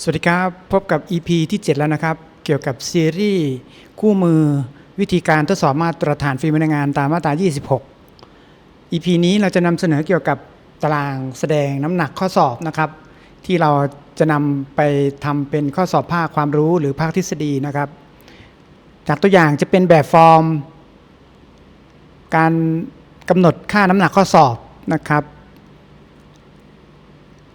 สวัสดีครับ พบกับ EP ที่ 7 แล้วนะครับ เกี่ยวกับซีรีส์คู่มือวิธีการทดสอบมาตรฐานฝีมือแรงงานตามมาตรา 26 EP นี้เราจะนำเสนอเกี่ยวกับตารางแสดงน้ำหนักข้อสอบนะครับ ที่เราจะนำไปทำเป็นข้อสอบภาคความรู้หรือภาคทฤษฎีนะครับ จากตัวอย่างจะเป็นแบบฟอร์ม การกำหนดค่าน้ำหนักข้อสอบนะครับ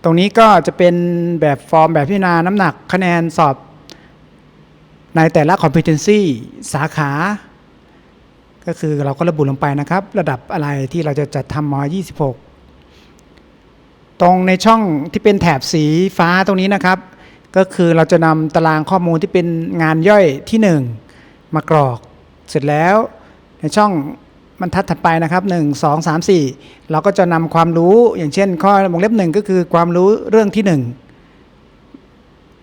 ตรงนี้ก็จะเป็นแบบฟอร์มแบบพิจารณาน้ำหนักคะแนนสอบในแต่ละ competency สาขา ก็คือเราก็ระบุลงไปนะครับ ระดับอะไรที่เราจะจัดทำม 26 ตรงในช่องที่เป็นแถบสีฟ้าตรงนี้นะครับ ก็คือเราจะนำตารางข้อมูลที่เป็นงานย่อยที่ 1 มากรอก เสร็จแล้วในช่อง บรรทัดถัดไปนะครับ 1 2 3 4 เราก็จะนำความรู้อย่างเช่น ข้อวงเล็บหนึ่งก็คือความรู้เรื่องที่1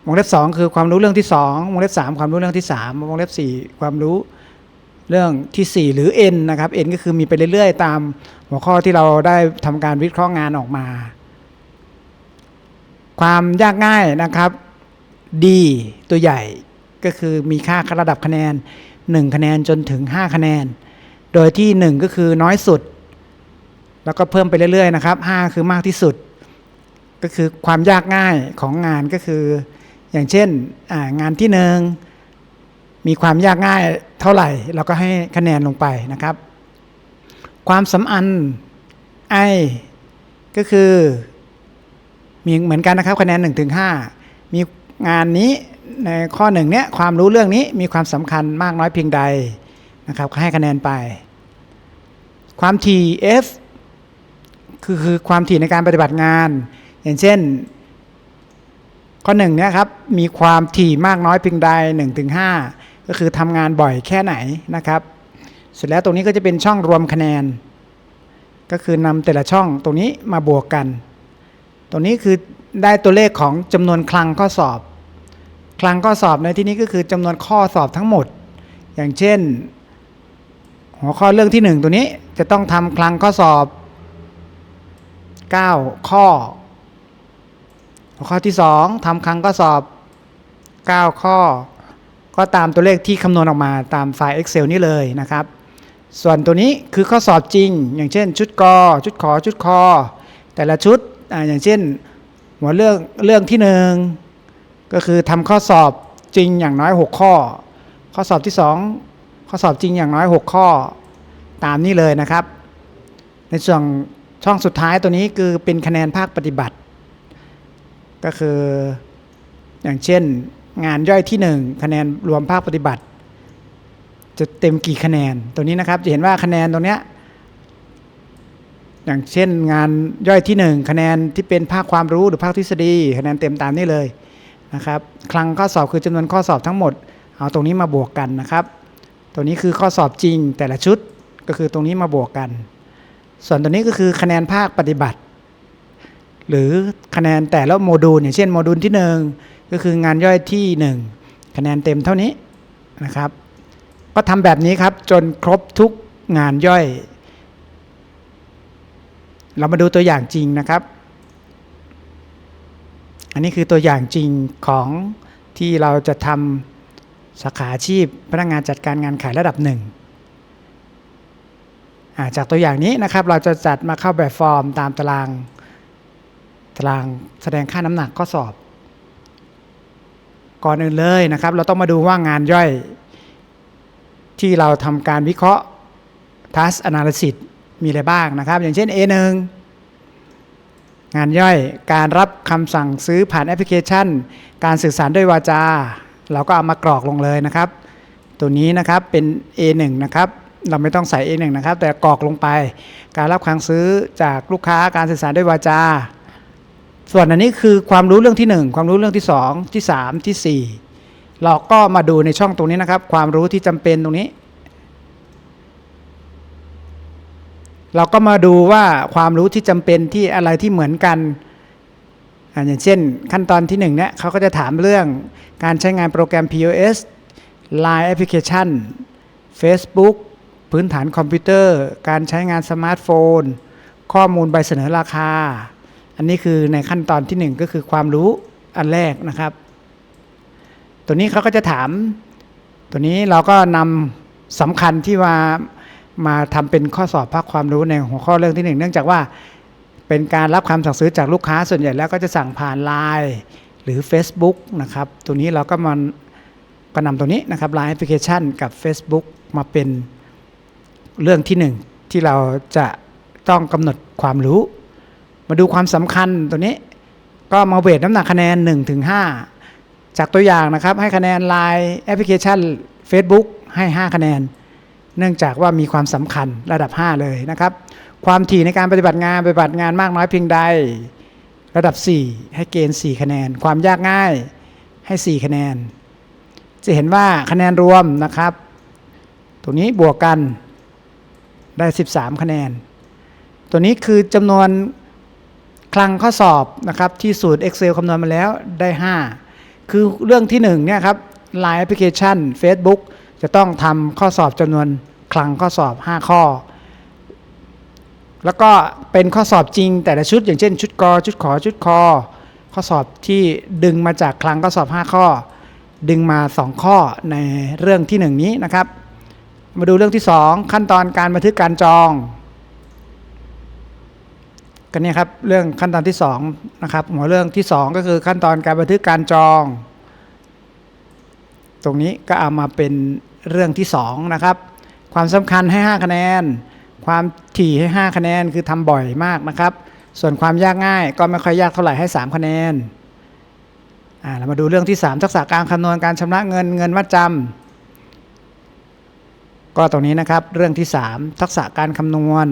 วงเล็บ 2 คือความรู้เรื่องที่2วงเล็บ 3 ความรู้เรื่องที่3วงเล็บ 4 ความรู้เรื่องทีสี่4 หรือ N นะครับ N ก็คือมีไปเรื่อยๆ ตามหัวข้อที่เราได้ทำการวิเคราะห์งานออกมา ความยากง่ายนะครับ D ตัวใหญ่ก็คือมีค่าระดับคะแนน 1 คะแนนจนถึง 5 คะแนน โดยที่ 1 ก็คือน้อยสุด แล้วก็เพิ่มไปเรื่อยๆนะครับ 5 คือมากที่สุด ก็คือความยากง่ายของงานก็คือ อย่างเช่นงานที่หนึ่งมีความยากง่ายเท่าไหร่เราก็ให้คะแนนลงไปนะครับ ความสำอันไอก็คือมีเหมือนกันนะครับคะแนน1ถึง5มีงานนี้ในข้อหนึ่งเนี้ยความรู้เรื่องนี้มีความสำคัญมากน้อยเพียงใดนะครับก็ให้คะแนนไป ความถี่ F คือคือความถี่ในการปฏิบัติงาน อย่างเช่น ข้อหนึ่งเนี่ยครับมีความถี่มากน้อยเพียงใด1ถึง5ก็คือทำงานบ่อยแค่ไหนนะครับ เสร็จแล้วตรงนี้ก็จะเป็นช่องรวมคะแนน ก็คือนำแต่ละช่องตรงนี้มาบวกกัน ตรงนี้คือได้ตัวเลขของจำนวนคลังข้อสอบ คลังข้อสอบในที่นี้ก็คือจำนวนข้อสอบทั้งหมด อย่างเช่น หัวข้อเรื่องที่หนึ่งตัวนี้จะต้องทำคลังข้อสอบ 9 ข้อ หัวข้อที่ 2ทำครั้งก็สอบ 9 ข้อ ก็ตามตัวเลขที่คำนวณออกมาตามไฟล์ Excel นี่เลยนะครับ ส่วนตัวนี้คือข้อสอบจริง อย่างเช่น ชุดกอ ชุดขอ ชุดคอ แต่ละชุดออย่างเช่น หัวเรื่องเรื่องที่หนึ่งก็คือทำข้อสอบจริงอย่างน้อย 6 ข้อ ข้อสอบที่ 2 ข้อสอบจริงอย่างน้อย 6 ข้อตามนี้เลยนะครับ ในส่วนช่องสุดท้ายตัวนี้คือเป็นคะแนนภาคปฏิบัติ ก็คืออย่างเช่นงานย่อยที่ 1 คะแนนรวมภาคปฏิบัติ จะเต็มกี่คะแนนตัวนี้นะครับจะเห็นว่าคะแนนตรงเนี้ยอย่างเช่นงานย่อยที่ 1 คะแนนที่เป็นภาคความรู้หรือภาคทฤษฎี คะแนนเต็มตามนี้เลยนะครับ คลังข้อสอบคือจำนวนข้อสอบทั้งหมด เอาตรงนี้มาบวกกันนะครับ ตัวนี้คือข้อสอบจริงแต่ละชุดก็คือตรงนี้มาบวกกัน ส่วนตัวนี้ก็คือคะแนนภาคปฏิบัติ หรือคะแนนแต่ละโมดูลอย่างเช่นโมดูลที่ 1 ก็คืองานย่อยที่ 1 คะแนนเต็มเท่านี้นะครับ ก็ทำแบบนี้ครับจนครบทุกงานย่อย เรามาดูตัวอย่างจริงนะครับ อันนี้คือตัวอย่างจริงของที่เราจะทำ สาขาอาชีพพนักงานจัดการงานขายระดับหนึ่งาจากตัวอย่างนี้นะครับเราจะจัดมาเข้าแบบฟอร์มตามตารางตารางแสดงค่าน้ำหนักข้อสอบ ก่อนอื่นเลยนะครับ เราต้องมาดูว่างานย่อย ที่เราทำการวิเคราะห์ task analysis มีอะไรบ้างนะครับ อย่างเช่น A1 งานย่อยการรับคำสั่งซื้อผ่านแอปพลิเคชัน การสื่อสารด้วยวาจา เราก็เอามากรอกลงเลยนะครับ ตัวนี้นะครับเป็น A1 นะครับเราไม่ต้องใส่ A1 นะครับ แต่กรอกลงไป การรับคำซื้อจากลูกค้าการสื่อสารด้วยวาจา ส่วนอันนี้คือความรู้เรื่องที่ 1 ความรู้เรื่องที่ 2 ที่ 3 ที่ 4 เราก็มาดูในช่องตรงนี้นะครับ ความรู้ที่จำเป็นตรงนี้ เราก็มาดูว่าความรู้ที่จำเป็นที่อะไรที่เหมือนกัน อย่างเช่นขั้นตอนที่1เนี่ยเขาก็จะถามเรื่องการใช้งานโปรแกรม POS Line Application Facebook พื้นฐานคอมพิวเตอร์ การใช้งานสมาร์ทโฟน ข้อมูลใบเสนอราคา อันนี้คือในขั้นตอนที่ 1 ก็คือความรู้อันแรกนะครับ ตัวนี้เขาก็จะถาม ตัวนี้เราก็นำสำคัญที่มามาทำเป็นข้อสอบภาคความรู้ในหัวข้อเรื่องที่หนึ่งเนื่องจากว่า เป็นการรับคำสั่งซื้อจากลูกค้าส่วนใหญ่แล้วก็จะสั่งผ่านไลน์หรือ Facebook นะครับ ตัวนี้เราก็มาก็นำตัวนี้นะครับ Line Application กับ Facebook มาเป็นเรื่องที่หนึ่งที่เราจะต้องกำหนดความรู้ มาดูความสำคัญตัวนี้ ก็มาเวทน้ำหนักคะแนน1ถึง5จากตัวอย่างนะครับให้คะแนน Line แอปพลิเคชัน Facebook ให้ 5 คะแนน เนื่องจากว่ามีความสำคัญระดับ 5 เลยนะครับ ความถี่ในการปฏิบัติงานปฏิบัติงานมากน้อยเพียงใด ระดับ 4 ให้เกณฑ์ 4 คะแนน ความยากง่ายให้ 4 คะแนน จะเห็นว่าคะแนนรวมนะครับตัวนี้บวกกันได้ 13 คะแนน ตัวนี้คือจำนวนคลังข้อสอบนะครับที่สูตร Excel คำนวณมาแล้วได้ 5 คือเรื่องที่1เนี่ยครับ Line Application Facebook จะต้องทำข้อสอบจำนวนคลังข้อสอบ 5 ข้อ แล้วก็เป็นข้อสอบจริงแต่ละชุด อย่างเช่น ชุดกอชุดขอชุดคอข้อสอบที่ดึงมาจากคลังข้อสอบ 5 ข้อ ดึงมา 2 ข้อในเรื่องที่ 1 นี้นะครับ มาดูเรื่องที่ 2 ขั้นตอนการบันทึกการจองกันนี่ครับเรื่องขั้นตอนที่2นะครับหัวเรื่องที่ 2 ก็คือขั้นตอนการบันทึกการจอง ตรงนี้ก็เอามาเป็นเรื่องที่ 2 นะครับ ความสำคัญให้ 5 คะแนน ความถี่ให้ 5 คะแนนคือทำบ่อยมากนะครับ ส่วนความยากง่ายก็ไม่ค่อยยากเท่าไหร่ให้ 3 คะแนนอ่าเรามาดูเรื่องที่ 3 ทักษะการคำนวณการชำระเงินเงินมัดจำก็ตรงนี้นะครับเรื่องที่ 3 ทักษะการคำนวณ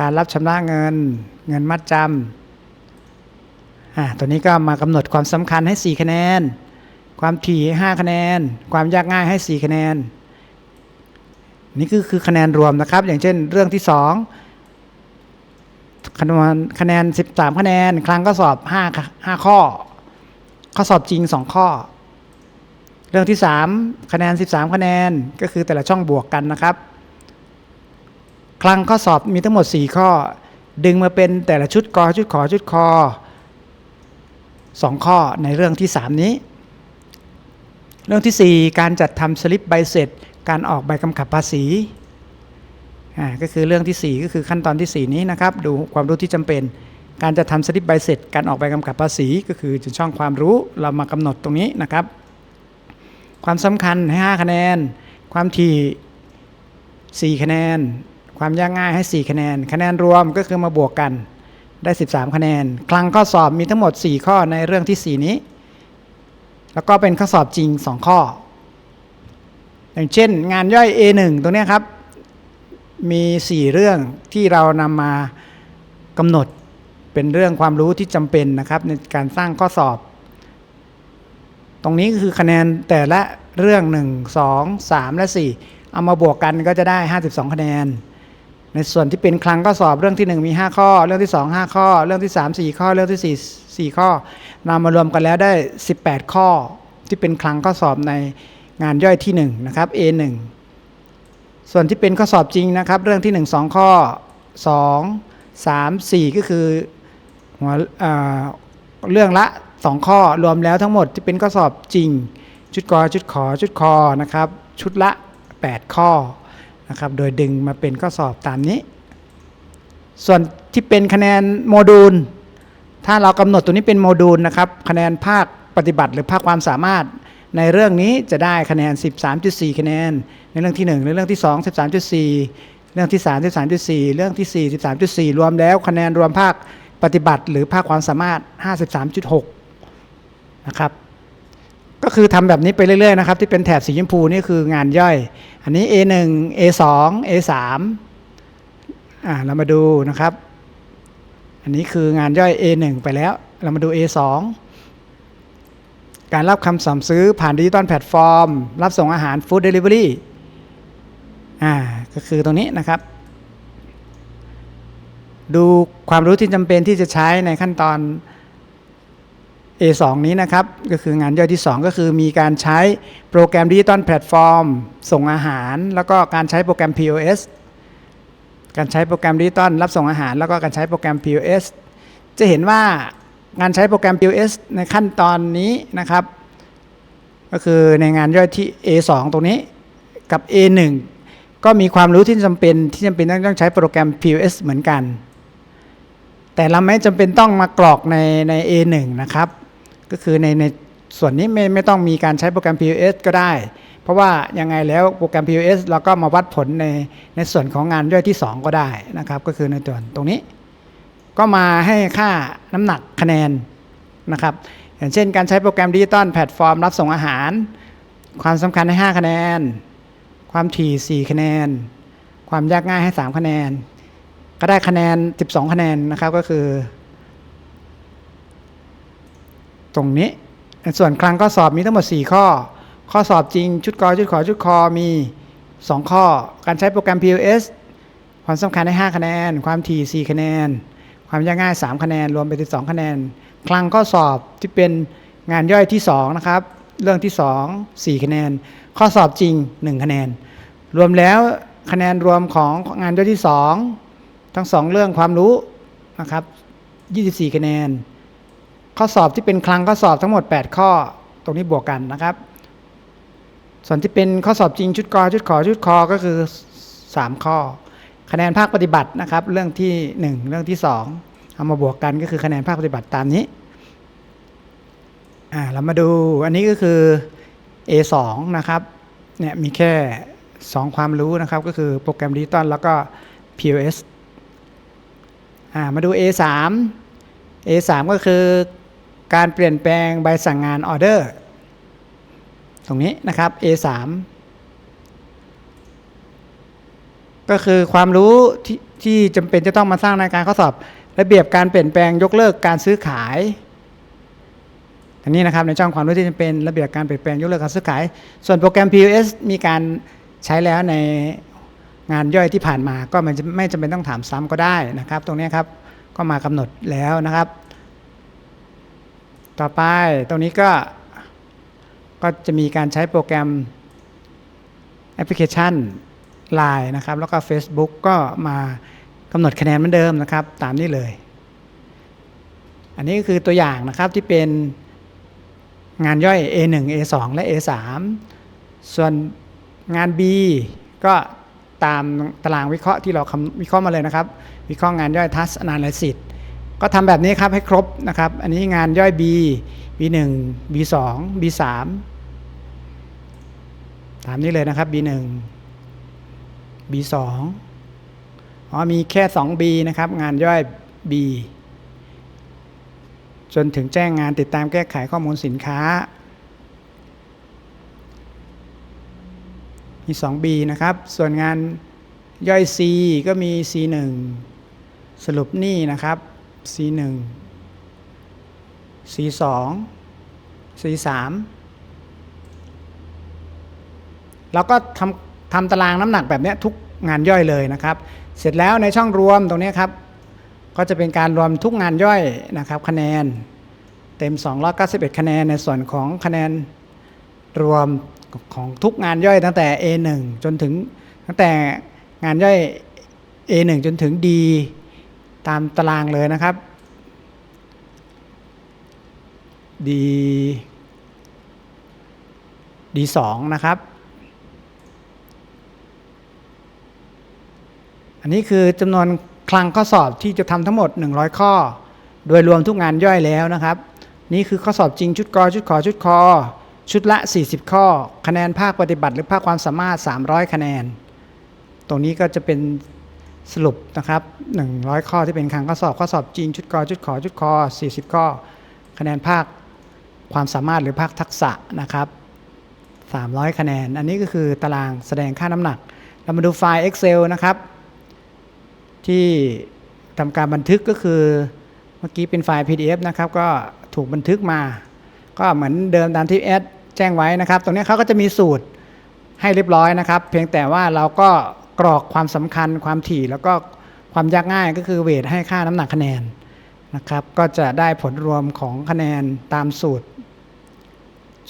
การรับชำระเงิน เงินมัดจำอ่าตัวนี้ก็มากำหนดความสำคัญให้ 4 คะแนน ความถี่ให้5คะแนน ความยากง่ายให้ 4 คะแนน นี่คือคือคะแนนรวมนะครับ อย่างเช่นเรื่องที่2คะแนนคะแนน 13 คะแนน ครั้งก็สอบ5 5ข้อ ข้อสอบจริง 2 ข้อ เรื่องที่ 3 คะแนน 13 คะแนนก็คือแต่ละช่องบวกกันนะครับคลังข้อสอบมีทั้งหมด 4 ข้อ ดึงมาเป็นแต่ละชุดกอชุดขอชุดคอ 2 ข้อในเรื่องที่ 3 นี้ เรื่องที่ 4 การจัดทำสลิปใบเสร็จ การออกใบกำกับภาษีอ่าก็คือเรื่องที่ 4 ก็คือขั้นตอนที่ 4 นี้นะครับ ดูความรู้ที่จำเป็น การจะทำสลิปใบเสร็จ การออกใบกำกับภาษี ก็คือจุดช่องความรู้เรามากำหนดตรงนี้นะครับ ความสำคัญให้ 5 คะแนน ความถี่4คะแนน ความยากง่ายให้ 4 คะแนน คะแนนรวมก็คือมาบวกกันได้ 13 คะแนน คลังข้อสอบมีทั้งหมด 4 ข้อในเรื่องที่ 4 นี้ แล้วก็เป็นข้อสอบจริง 2 ข้อ อย่างเช่นงานย่อย A1 ตรงนี้ครับ มี 4 เรื่องที่เรานำมากำหนดเป็นเรื่องความรู้ที่จำเป็นนะครับ ในการสร้างข้อสอบ ตรงนี้ก็คือคะแนนแต่ละเรื่อง 1 2 3 และ 4 เอามาบวกกันก็จะได้ 52 คะแนน ในส่วนที่เป็นคลังข้อสอบเรื่องที่ 1 มี 5 ข้อ เรื่องที่ 2 5 ข้อ เรื่องที่ 3 4 ข้อ เรื่องที่ 4 4 ข้อนำมารวมกันแล้วได้ 18 ข้อที่เป็นคลังข้อสอบใน งานย่อยที่1นะครับ A1 ส่วนที่เป็นข้อสอบจริงนะครับ เรื่องที่ 1 2 ข้อ 2 3 4 ก็คือหัวเรื่องละ 2 ข้อรวมแล้วทั้งหมดที่เป็นข้อสอบจริง ชุดกอชุดขอชุดคอนะครับ ชุดละ 8 ข้อนะครับโดยดึงมาเป็นข้อสอบตามนี้ ส่วนที่เป็นคะแนนโมดูล ถ้าเรากำหนดตัวนี้เป็นโมดูลนะครับคะแนนภาคปฏิบัติหรือภาคความสามารถ ในเรื่องนี้จะได้คะแนน 13.4 คะแนน ในเรื่องที่ 1 ในเรื่องที่ 2 13.4 เรื่องที่ 3 13.4 เรื่องที่ 4 13.4 รวมแล้วคะแนนรวมภาคปฏิบัติ หรือภาคความสามารถ 53.6 นะครับ ก็คือทำแบบนี้ไปเรื่อยๆนะครับที่เป็นแถบสีชมพูนี่คืองานย่อย อันนี้ A1 A2 A3 อ่าเรามาดูนะครับ อันนี้คืองานย่อย A1 ไปแล้ว เรามาดู A2 การรับคำสั่งซื้อผ่านดิจิตอลแพลตฟอร์ม รับส่งอาหารฟู้ดเดลิเวอรี่อ่าก็คือตรงนี้นะครับ ดูความรู้ที่จำเป็นที่จะใช้ในขั้นตอน A2 นี้นะครับ ก็คืองานย่อยที่ 2 ก็คือมีการใช้โปรแกรมดิจิตอลแพลตฟอร์ม ส่งอาหาร แล้วก็การใช้โปรแกรม POS การใช้โปรแกรมดิจิตอลรับส่งอาหาร แล้วก็การใช้โปรแกรม POS จะเห็นว่า งานใช้โปรแกรม POS ในขั้นตอนนี้นะครับ ก็คือในงานย่อยที่ A2 ตรงนี้กับ A1 ก็มีความรู้ที่จำเป็นที่จำเป็นต้องใช้โปรแกรม POS เหมือนกัน แต่เราไม่จำเป็นต้องมากรอกในใน A1 นะครับ ก็คือในในส่วนนี้ไม่ไม่ต้องมีการใช้โปรแกรม POS ก็ได้ เพราะว่ายังไงแล้วโปรแกรม POS เราก็มาวัดผลในในส่วนของงานย่อยที่ 2 ก็ได้นะครับ ก็คือในตัวตรงนี้ ก็มาให้ค่าน้ำหนักคะแนนนะครับอย่างเช่น การใช้โปรแกรมดิจิตอลแพลตฟอร์มรับส่งอาหาร ความสำคัญให้ 5 คะแนน ความถี่ 4 คะแนน ความยากง่ายให้ 3 คะแนน ก็ได้คะแนน 12 คะแนนนะครับก็คือ ตรงนี้ส่วนคลังข้อสอบมีทั้งหมด 4 ข้อ ข้อสอบจริง ชุดกอชุดขอชุดคอมี 2 ข้อ การใช้โปรแกรม POS ความสำคัญให้ 5 คะแนน ความถี่ 4 คะแนน ความยากง่าย 3 คะแนน รวมเป็น12 คะแนน คลังข้อสอบที่เป็นงานย่อยที่2นะครับ เรื่องที่ 2 4 คะแนน ข้อสอบจริง 1 คะแนน รวมแล้วคะแนนรวมของงานย่อยที่ 2 ทั้ง 2 เรื่องความรู้นะครับ 24 คะแนน ข้อสอบที่เป็นคลังข้อสอบทั้งหมด 8 ข้อ ตรงนี้บวกกันนะครับ ส่วนที่เป็นข้อสอบจริงชุดกอชุดขอชุดคอก็คือ 3 ข้อ คะแนนภาคปฏิบัตินะครับ เรื่องที่ 1 เรื่องที่ 2 เอามาบวกกันก็คือคะแนนภาคปฏิบัติตามนี้อ่าเรามาดูอันนี้ก็คือ A2 นะครับเนี่ยมีแค่ 2 ความรู้นะครับ ก็คือโปรแกรมดิจิตอลแล้วก็ POS อ่ามาดู A3 A3 ก็คือการเปลี่ยนแปลงใบสั่งงานออเดอร์ ตรงนี้นะครับ A3 ก็คือความรู้ที่ที่จำเป็นจะต้องมาสร้างในการข้อสอบ ระเบียบการเปลี่ยนแปลงยกเลิกการซื้อขายอันนี้นะครับในช่องความรู้ที่จำเป็นระเบียบการเปลี่ยนแปลงยกเลิกการซื้อขาย ส่วนโปรแกรม POS มีการใช้แล้วในงานย่อยที่ผ่านมาก็มันไม่จำเป็นต้องถามซ้ำก็ได้นะครับ ตรงนี้ครับก็มากำหนดแล้วนะครับ ต่อไปตรงนี้ก็ก็จะมีการใช้โปรแกรมแอปพลิเคชัน Line นะครับ แล้วก็ Facebook ก็มากำหนดคะแนนเหมือนเดิมนะครับ ตามนี้เลย อันนี้ก็คือตัวอย่างนะครับที่เป็นงานย่อย A1 A2 และ A3 ส่วนงาน B ก็ตามตารางวิเคราะห์ที่เราคำวิเคราะห์มาเลยนะครับ วิเคราะห์งานย่อย Task Analysis ก็ทำแบบนี้ครับให้ครบนะครับ อันนี้งานย่อย B B1 B2 B3 ตามนี้เลยนะครับ B1 B2 อ๋อมีแค่ 2B นะครับ งานย่อย B จนถึงแจ้งงานติดตามแก้ไขข้อมูลสินค้า มี 2B นะครับ ส่วนงานย่อย C ก็มี C1 สรุปนี้นะครับ C1 C2 C3 เราก็ทำ ทำตารางน้ำหนักแบบนี้ทุกงานย่อยเลยนะครับ เสร็จแล้วในช่องรวมตรงนี้ครับ ก็จะเป็นการรวมทุกงานย่อยนะครับ คะแนนเต็ม 291 คะแนนในส่วนของคะแนนรวมของทุกงานย่อยตั้งแต่ A1 จนถึงตั้งแต่งานย่อย A1 จนถึง D ตามตารางเลยนะครับ D D2 นะครับ อันนี้คือจำนวนคลังข้อสอบที่จะทำทั้งหมด 100 ข้อ โดยรวมทุกงานย่อยแล้วนะครับ นี่คือข้อสอบจริงชุดกอชุดขอชุดคอชุดละ 40 ข้อ คะแนนภาคปฏิบัติหรือภาคความสามารถ 300 คะแนน ตรงนี้ก็จะเป็นสรุปนะครับ 100 ข้อที่เป็นคลังข้อสอบข้อสอบจริงชุดกอชุดขอชุดคอ40 ข้อ คะแนนภาคความสามารถหรือภาคทักษะนะครับ 300 คะแนน อันนี้ก็คือตารางแสดงค่าน้ำหนัก เรามาดูไฟล์ Excel นะครับ ที่ทำการบันทึกก็คือเมื่อกี้เป็นไฟล์ PDF นะครับ ก็ถูกบันทึกมา ก็เหมือนเดิมตามที่แอดแจ้งไว้นะครับ ตรงนี้เขาก็จะมีสูตรให้เรียบร้อยนะครับ เพียงแต่ว่าเราก็กรอกความสำคัญความถี่แล้วก็ความยากง่ายก็คือเวทให้ค่าน้ำหนักคะแนนนะครับ ก็จะได้ผลรวมของคะแนนตามสูตร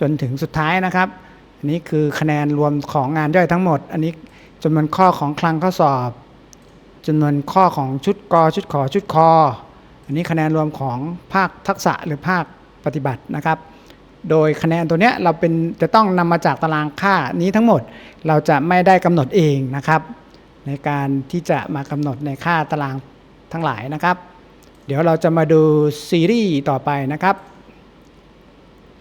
จนถึงสุดท้ายนะครับ อันนี้คือคะแนนรวมของงานย่อยทั้งหมด อันนี้จำนวนข้อของคลังข้อสอบ จำนวนข้อของชุดกอชุดขอชุดคอ อันนี้คะแนนรวมของภาคทักษะหรือภาคปฏิบัตินะครับ โดยคะแนนตัวเนี้ยเราเป็นจะต้องนำมาจากตารางค่านี้ทั้งหมดเราจะไม่ได้กำหนดเองนะครับ ในการที่จะมากำหนดในค่าตารางทั้งหลายนะครับ เดี๋ยวเราจะมาดูซีรีส์ต่อไปนะครับ